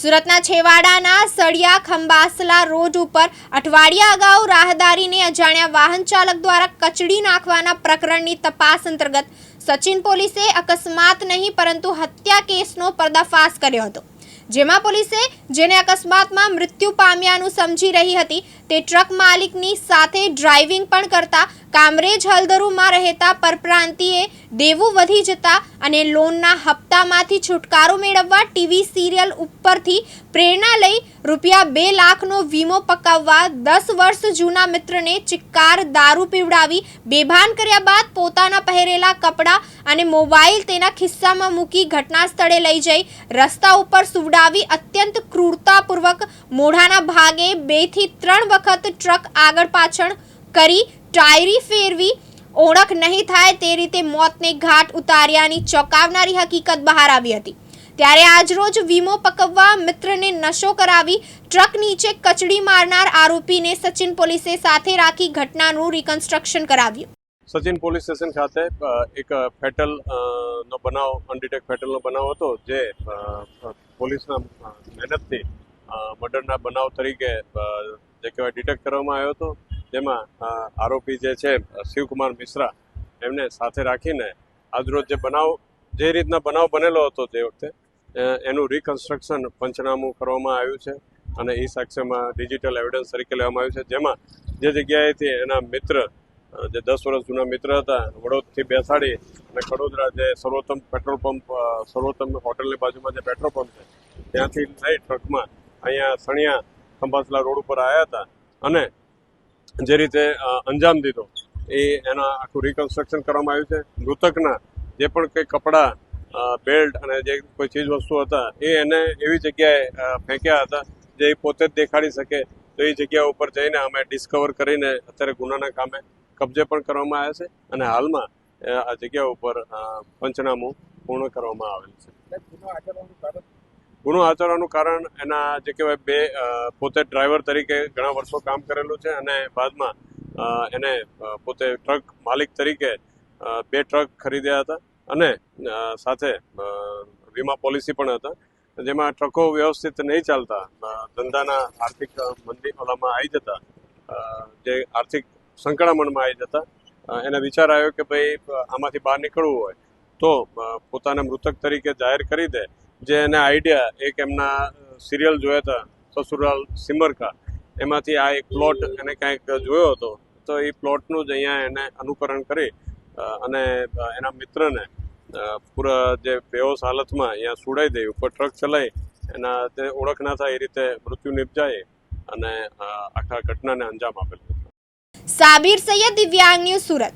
સુરતના છેવાડાના સળિયા ખંબાસલા રોડ ઉપર અઠવાડિયા અગાઉ રાહદારીને અજાણ્યા વાહન ચાલક દ્વારા કચડી નાખવાના પ્રકરણની તપાસ અંતર્ગત સચિન પોલીસે અકસ્માત નહીં, પરંતુ હત્યા કેસનો પર્દાફાશ કર્યો હતો. જેમાં પોલીસે જેને અકસ્માતમાં મૃત્યુ પામ્યાનું સમજી રહી હતી, તે ટ્રક માલિકની સાથે ડ્રાઇવિંગ પણ કરતા કામરેજ હલદરુમાં રહેતા પરપ્રાંતિએ દેવું વધી જતા અને લોનના હપ્તામાંથી છુટકારો મેળવવા ટીવી સિરિયલ ઉપરથી પ્રેરણા લઈ રૂપિયા બે લાખનો વીમો પકાવવા દસ વર્ષ જૂના મિત્રને ચિક્કાર, દારૂ પીવડાવી, બેભાન કર્યા બાદ પોતાના પહેરેલા કપડાં અને મોબાઈલ તેના ખિસ્સામાં મૂકી ઘટના સ્થળે લઈ જઈ, રસ્તા ઉપર સુવડાવી અત્યંત ક્રૂરતાપૂર્વક મોઢાના ભાગે બેથી ત્રણ વખત ટ્રક આગળ પાછળ કરી, ટાયરી ફેરવી ઓળખ નહીં થાય તે રીતે મોતને ઘાટ ઉતાર્યાની ચોંકાવનારી હકીકત બહાર આવી હતી. ત્યારે આજરોજ વીમો પકવવા મિત્રને નશો કરાવી ટ્રક નીચે કચડી મારનાર આરોપીને સચિન પોલીસે સાથે રાખી ઘટનાનું રિકન્સ્ટ્રક્શન કરાવ્યું. સચિન પોલીસ સ્ટેશન ખાતે એક ફેટલ નો બનાવ અનડિટેક ફેટલનો બનાવ હતો જે પોલીસના મહેનતથી મર્ડરના બનાવ તરીકે જે કહેવાય ડિટેક્ટ કરવામાં આવ્યો હતો. જેમાં આરોપી જે છે શિવકુમાર મિશ્રા, એમને સાથે રાખીને આજરોજ જે બનાવ, જે રીતના બનાવ બનેલો હતો તે વખતે એનું રિકન્સ્ટ્રક્શન પંચનામું કરવામાં આવ્યું છે અને એ સાક્ષ્યમાં ડિજિટલ એવિડન્સ તરીકે લેવામાં આવ્યું છે. જેમાં જે જગ્યાએથી એના મિત્ર જે દસ વર્ષ જૂના મિત્ર હતા વડોદથી બેસાડી અને કડોદરા જે સર્વોત્તમ પેટ્રોલ પંપ સર્વોત્તમ હોટલની બાજુમાં જે પેટ્રોલ પંપ છે, ત્યાંથી લઈ ટ્રકમાં અહીંયા સણિયા ખંભાસલા રોડ ઉપર આવ્યા હતા અને જે રીતે અંજામ દીધો, એ એના આખું રિકન્સ્ટ્રક્શન કરવામાં આવ્યું છે. મૃતકના જે પણ કંઈ કપડાં બેલ્ટ અને જે કોઈ ચીજ વસ્તુ હતા, એ એને એવી જગ્યાએ ફેંક્યા હતા જે એ પોતે જ દેખાડી શકે. તો એ જગ્યા ઉપર જઈને અમે ડિસ્કવર કરીને અત્યારે ગુનાના કામે કબજે પણ કરવામાં આવ્યા છે અને હાલમાં આ જગ્યા ઉપર પંચનામું પૂર્ણ કરવામાં આવેલ છે. ગુનો આચરવાનું કારણ એના જે કહેવાય બે પોતે ડ્રાઈવર તરીકે ઘણા વર્ષો કામ કરેલું છે અને બાદમાં એને પોતે ટ્રક માલિક તરીકે બે ટ્રક ખરીદ્યા હતા અને સાથે વીમા પોલિસી પણ હતા. જેમાં ટ્રકો વ્યવસ્થિત નહીં ચાલતા ધંધાના આર્થિક મંદી ઓલામાં આવી જતા જે આર્થિક સંકળામણમાં આવી જતા એને વિચાર આવ્યો કે ભાઈ આમાંથી બહાર નીકળવું હોય તો પોતાને મૃતક તરીકે જાહેર કરી દે જે એને આઈડિયા એક એમના સિરિયલ જોયા હતા, સસુરાલ સિમરકા. એમાંથી આ એક પ્લોટ એને કાંઈક જોયો હતો. તો એ પ્લોટનું જ અહીંયા એને અનુકરણ કરી અને એના મિત્રને પૂરા જે બેહોશ હાલતમાં અહીંયા સુડાઈ દઈ, ઉપર ટ્રક ચલાવી એના તે ઓળખ ના થાય એ રીતે મૃત્યુ નિપજાય અને આખા ઘટનાને અંજામ આપેલું સાબિર સૈયદ દિવ્યાંગ ન્યૂઝ સુરત.